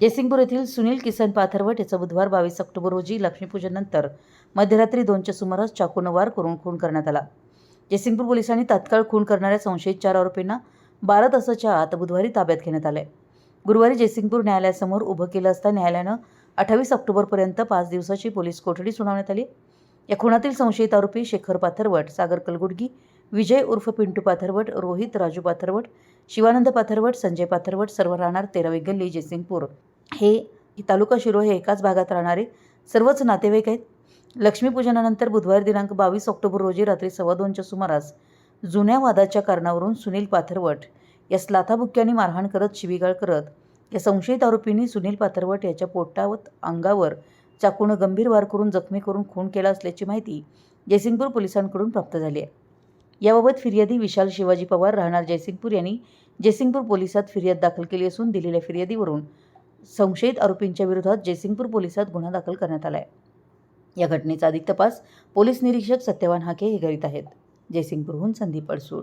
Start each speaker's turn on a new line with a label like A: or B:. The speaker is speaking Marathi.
A: जयसिंगपूर येथील सुनील किसन पाथरवट याचा बुधवार बावीस ऑक्टोबर रोजी लक्ष्मीपूजननंतर मध्यरात्री दोनच्या सुमारास चाकून वार करून खून करण्यात आला. जयसिंगपूर पोलिसांनी तात्काळ खून करणाऱ्या संशयित चार आरोपींना बारा तासाच्या आत बुधवारी ताब्यात घेण्यात आले. गुरुवारी जयसिंगपूर न्यायालयासमोर उभं केलं असता न्यायालयानं अठ्ठावीस ऑक्टोबरपर्यंत पाच दिवसाची पोलीस कोठडी सुनावण्यात आली. या खुनातील संशयित आरोपी शेखर पाथरवट सागर कलगुडगी विजय उर्फ पिंटू पाथरवट रोहित राजू पाथरवट शिवानंद पाथरवट संजय पाथरवट सर्व राहणार तेरावी गल्ली जयसिंगपूर हे तालुका शिरो हे एकाच भागात राहणारे सर्वच नातेवाईक आहेत. लक्ष्मीपूजनानंतर बुधवार दिनांक बावीस ऑक्टोबर रोजी रात्री सव्वा दोनच्या सुमारास जुन्या वादाच्या कारणावरून सुनील पाथरवट यास लाथाबुक्क्यांनी मारहाण करत शिवीगाळ करत या संशयित आरोपींनी सुनील पाथरवट याच्या पोटावत अंगावर चाकूनं गंभीर वार करून जखमी करून खून केला असल्याची माहिती जयसिंगपूर पोलिसांकडून प्राप्त झाली आहे. याबाबत फिर्यादी विशाल शिवाजी पवार राहणार जयसिंगपूर यांनी जयसिंगपूर पोलिसात फिर्याद दाखल केली असून दिलेल्या फिर्यादीवरून संशयित आरोपींच्या विरोधात जयसिंगपूर पोलिसात गुन्हा दाखल करण्यात आला आहे या घटनेचा अधिक तपास पोलीस निरीक्षक सत्यवान हाके हे करीत आहेत. जयसिंगपूरहून संदीप अडसूळ.